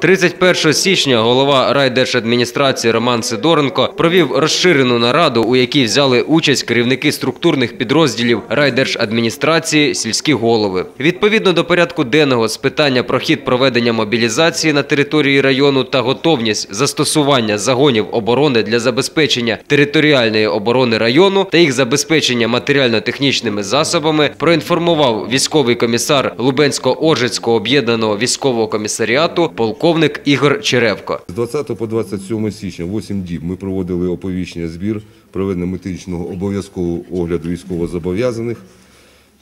31 січня голова райдержадміністрації Роман Сидоренко провів розширену нараду, у якій взяли участь керівники структурних підрозділів райдержадміністрації, сільські голови. Відповідно до порядку денного з питання про хід проведення мобілізації на території району та готовність застосування загонів оборони для забезпечення територіальної оборони району та їх забезпечення матеріально-технічними засобами, проінформував військовий комісар Лубенсько-Оржицького об'єднаного військового комісаріату полковник Ігор Черевко. З 20 по 27 січня, 8 діб, ми проводили оповіщення збір, проведення методичного обов'язкового огляду військовозобов'язаних.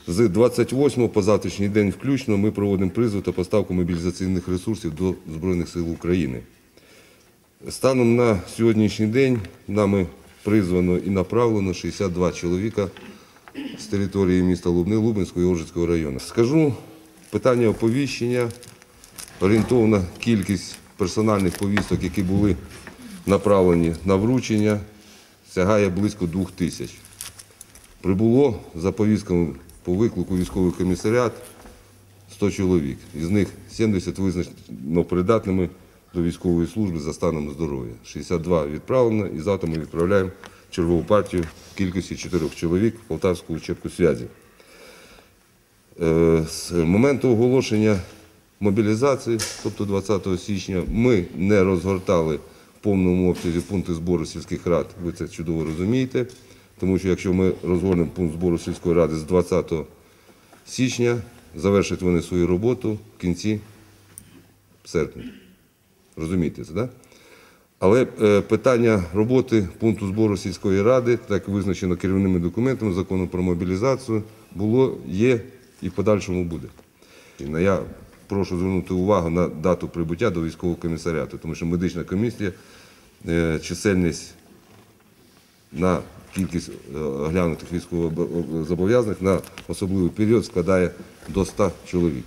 З 28 по завтрашній день включно ми проводимо призов та поставку мобілізаційних ресурсів до Збройних сил України. Станом на сьогоднішній день нами призвано і направлено 62 чоловіка з території міста Лубни, Лубенського і Оржицького району. Скажу питання оповіщення, орієнтовна кількість персональних повісток, які були направлені на вручення, сягає близько двох тисяч. Прибуло за повістками по виклику військовий комісаріат 100 чоловік. Із них 70 визначено придатними до військової служби за станом здоров'я. 62 відправлено і завтра ми відправляємо чергову партію в кількості 4 чоловік в Полтавську учебку зв'язі. Е, З моменту оголошення мобілізації, тобто 20 січня, ми не розгортали в повному обсязі пункти збору сільських рад. Ви це чудово розумієте. Тому що якщо ми розгорнемо пункт збору сільської ради з 20 січня, завершать вони свою роботу в кінці серпня. Розумієте це, так? Але е, питання роботи пункту збору сільської ради, так визначено керівними документами закону про мобілізацію, було, є і в подальшому буде. Я прошу звернути увагу на дату прибуття до військового комісаріату, тому що медична комісія, е, чисельність на кількість е, оглянутих військовозобов'язаних на особливий період складає до 100 чоловік.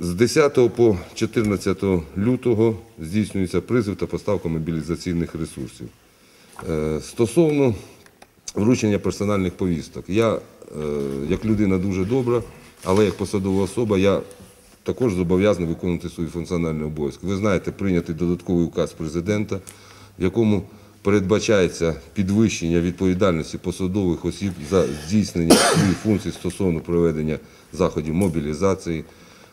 З 10 по 14 лютого здійснюється призив та поставка мобілізаційних ресурсів. Е, Стосовно вручення персональних повісток, я, як людина дуже добра, але як посадова особа, я також зобов'язаний виконувати свої функціональні обов'язки. Ви знаєте, прийнятий додатковий указ президента, в якому передбачається підвищення відповідальності посадових осіб за здійснення своїх функцій стосовно проведення заходів мобілізації.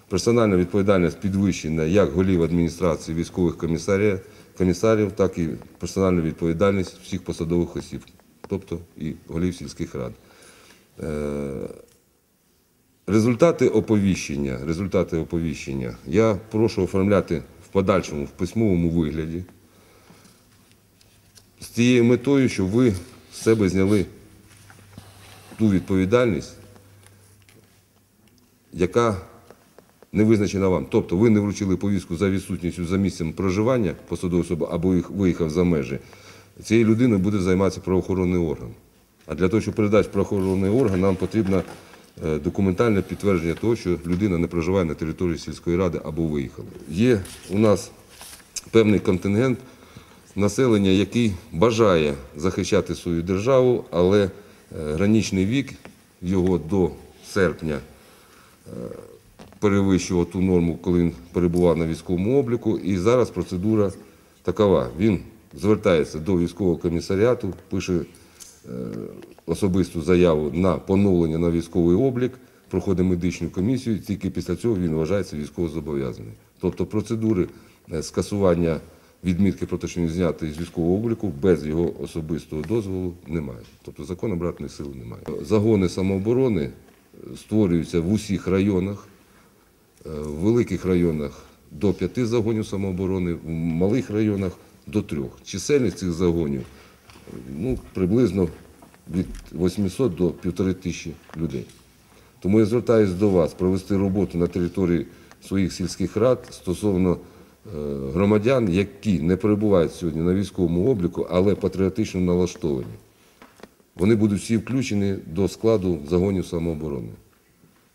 Персональна відповідальність підвищена як голів адміністрації військових комісарів, комісарів, так і персональна відповідальність всіх посадових осіб, тобто і голів сільських рад. Результати оповіщення, результати оповіщення я прошу оформляти в подальшому в письмовому вигляді з тією метою, щоб ви з себе зняли ту відповідальність, яка не визначена вам. Тобто ви не вручили повістку за відсутністю за місцем проживання посадової особи або їх виїхав за межі, цією людиною буде займатися правоохоронний орган. А для того, щоб передати правоохоронний орган, нам потрібно е, документальне підтвердження того, що людина не проживає на території сільської ради або виїхала. Є у нас певний контингент населення, який бажає захищати свою державу, але е, граничний вік його до серпня перевищував ту норму, коли він перебував на військовому обліку. І зараз процедура такова. Він звертається до військового комісаріату, пише е, особисту заяву на поновлення на військовий облік, проходить медичну комісію, тільки після цього він вважається військовозобов'язаним. Тобто процедури е, скасування відмітки про те, що він знятий з військового обліку без його особистого дозволу немає. Тобто закон обратної сили немає. Загони самооборони е, створюються в усіх районах. Е, в великих районах до п'яти загонів самооборони, в малих районах до трьох. Чисельність цих загонів е, ну, приблизно від 800 до 1500 людей. Тому я звертаюся до вас провести роботу на території своїх сільських рад стосовно е, громадян, які не перебувають сьогодні на військовому обліку, але патріотично налаштовані. Вони будуть всі включені до складу загонів самооборони.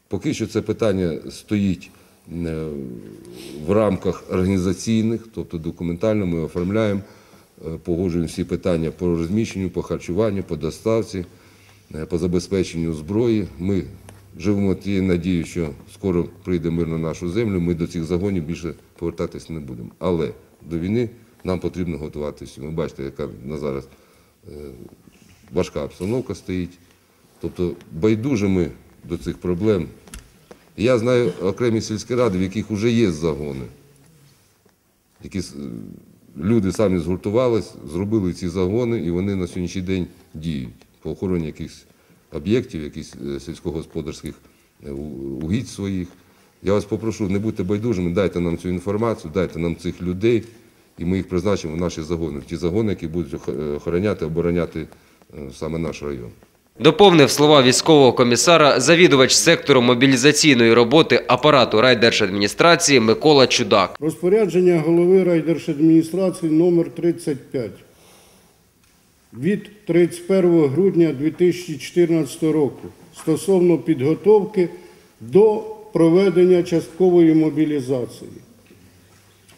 Поки що це питання стоїть е, в рамках організаційних, тобто документально ми оформляємо, погоджуємо всі питання по розміщенню, по харчуванню, по доставці, е, по забезпеченню зброї. Ми живемо тією надією, що скоро прийде мир на нашу землю, ми до цих загонів більше повертатись не будемо. Але до війни нам потрібно готуватися. Ви бачите, яка на зараз е, важка обстановка стоїть. Тобто байдужими до цих проблем. Я знаю окремі сільські ради, в яких вже є загони, які люди самі згуртувались, зробили ці загони, і вони на сьогоднішній день діють по охороні якихось об'єктів, якихось е, сільськогосподарських е, угідь своїх. Я вас попрошу, не будьте байдужими, дайте нам цю інформацію, дайте нам цих людей, і ми їх призначимо в наші загони, в ті загони, які будуть е, охороняти, обороняти саме наш район. Доповнив слова військового комісара завідувач сектору мобілізаційної роботи апарату райдержадміністрації Микола Чудак. Розпорядження голови райдержадміністрації номер 35 від 31 грудня 2014 року стосовно підготовки до проведення часткової мобілізації.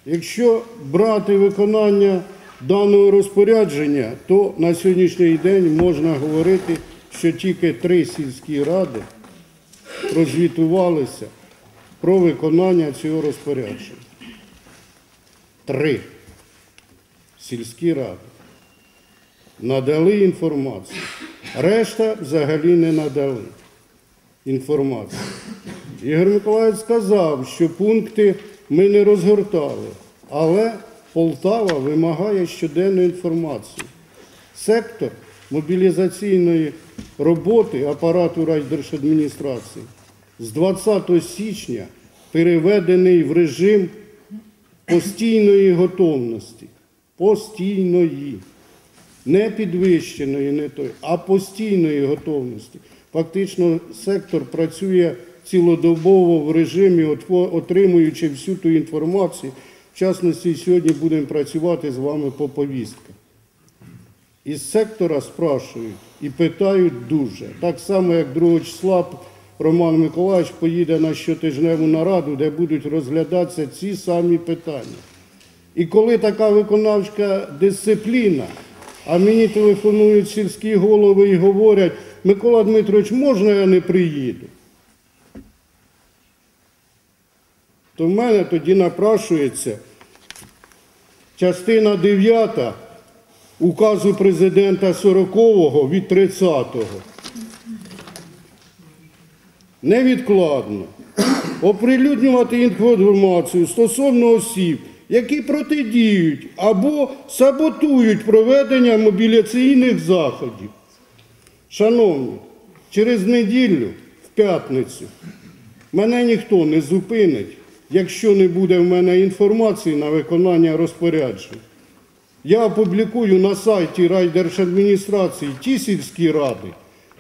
Якщо брати виконання даного розпорядження, то на сьогоднішній день можна говорити, що тільки три сільські ради розвітувалися про виконання цього розпорядження. Три сільські ради надали інформацію. Решта взагалі не надали інформацію. Ігор Миколаївич сказав, що пункти ми не розгортали, але Полтава вимагає щоденної інформації. Сектор мобілізаційної роботи апарату райдержадміністрації з 20 січня переведений в режим постійної готовності. Постійної. Не підвищеної, не той, а постійної готовності. Фактично сектор працює цілодобово в режимі, отримуючи всю ту інформацію. В частності, сьогодні будемо працювати з вами по повістках. Із сектора спрашують і питають дуже. Так само, як 2 числа Роман Миколаївич поїде на щотижневу нараду, де будуть розглядатися ці самі питання. І коли така виконавська дисципліна, а мені телефонують сільські голови і говорять, Микола Дмитрович, можна я не приїду? То в мене тоді напрашується частина 9 указу президента 40-го від 30-го. Невідкладно оприлюднювати інформацію стосовно осіб, які протидіють або саботують проведення мобіляційних заходів. Шановні, через неділю, в п'ятницю, мене ніхто не зупинить, якщо не буде в мене інформації на виконання розпоряджень. Я опублікую на сайті райдержадміністрації ті сільські ради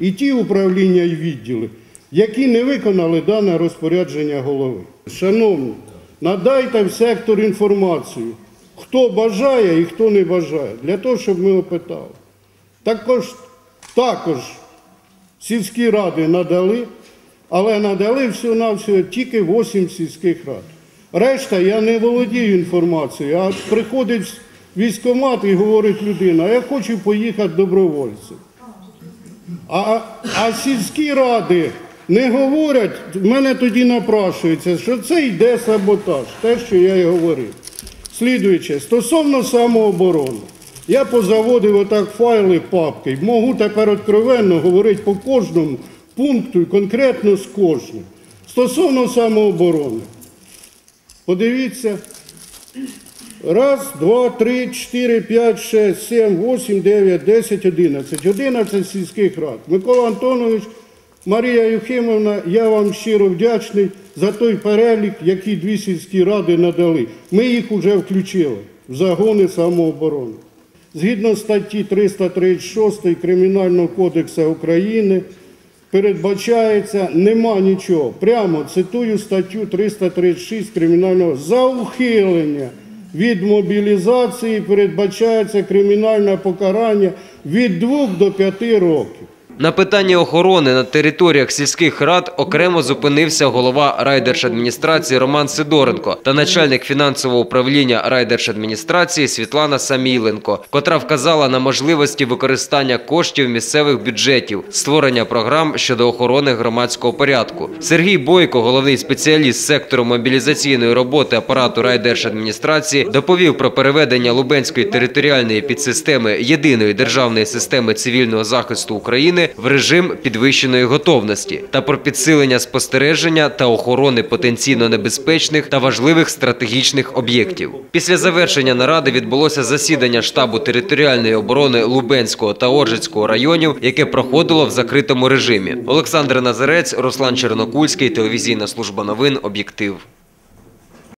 і ті управління і відділи, які не виконали дане розпорядження голови. Шановні, надайте в сектор інформацію, хто бажає і хто не бажає, для того, щоб ми опитали. Також, також сільські ради надали, але надали всього-навсього тільки 8 сільських рад. Решта я не володію інформацією, а приходить в військкомат і говорить людина, я хочу поїхати добровольцем. А, а сільські ради не говорять, в мене тоді напрашується, що це йде саботаж, те, що я і говорив. Слідуюче, стосовно самооборони, я позаводив отак файли, папки, можу тепер откровенно говорити по кожному пункту і конкретно з кожним. Стосовно самооборони, подивіться, Раз, два, три, чотири, п'ять, шесть, сім, восім, дев'ять, десять, одинадцять. Одинадцять сільських рад. Микола Антонович, Марія Юхимовна, я вам щиро вдячний за той перелік, який дві сільські ради надали. Ми їх вже включили в загони самооборони. Згідно статті 336 Кримінального кодексу України передбачається, нема нічого. Прямо цитую статтю 336 Кримінального за ухилення від мобілізації передбачається кримінальне покарання від 2 до 5 років. На питанні охорони на територіях сільських рад окремо зупинився голова райдержадміністрації Роман Сидоренко та начальник фінансового управління райдержадміністрації Світлана Самійленко, котра вказала на можливості використання коштів місцевих бюджетів, створення програм щодо охорони громадського порядку. Сергій Бойко, головний спеціаліст сектору мобілізаційної роботи апарату райдержадміністрації, доповів про переведення Лубенської територіальної підсистеми єдиної державної системи цивільного захисту В режим підвищеної готовності та про підсилення спостереження та охорони потенційно небезпечних та важливих стратегічних об'єктів. Після завершення наради відбулося засідання штабу територіальної оборони Лубенського та Оржицького районів, яке проходило в закритому режимі. Олександр Назарець, Руслан Чернокульський, телевізійна служба новин, об'єктив.